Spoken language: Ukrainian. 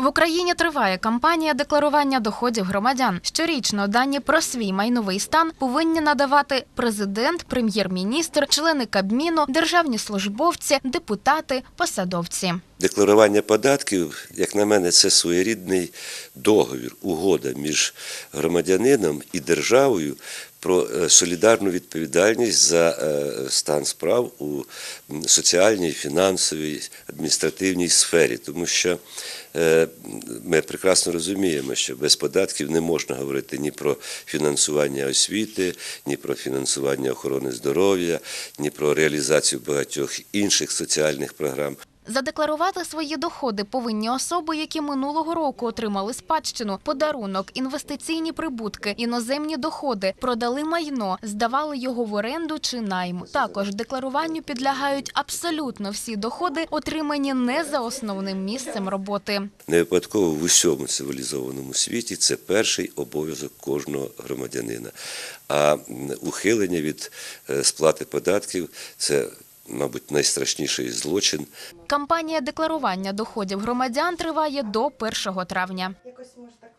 В Україні триває кампанія декларування доходів громадян. Щорічно дані про свій майновий стан повинні надавати президент, прем'єр-міністр, члени Кабміну, державні службовці, депутати, посадовці. Декларування податків, як на мене, це своєрідний договір, угода між громадянином і державою про е, солідарну відповідальність за е, стан справ у соціальній, фінансовій, адміністративній сфері, тому що е, ми прекрасно розуміємо, що без податків не можна говорити ні про фінансування освіти, ні про фінансування охорони здоров'я, ні про реалізацію багатьох інших соціальних програм. Задекларувати свої доходи повинні особи, які минулого року отримали спадщину, подарунок, інвестиційні прибутки, іноземні доходи, продали майно, здавали його в оренду чи найм. Також декларуванню підлягають абсолютно всі доходи, отримані не за основним місцем роботи. Не випадково в усьому цивілізованому світі це перший обов'язок кожного громадянина. А ухилення від е, сплати податків це, мабуть, найстрашніший злочин. Кампанія декларування доходів громадян триває до 1 травня. Якось може так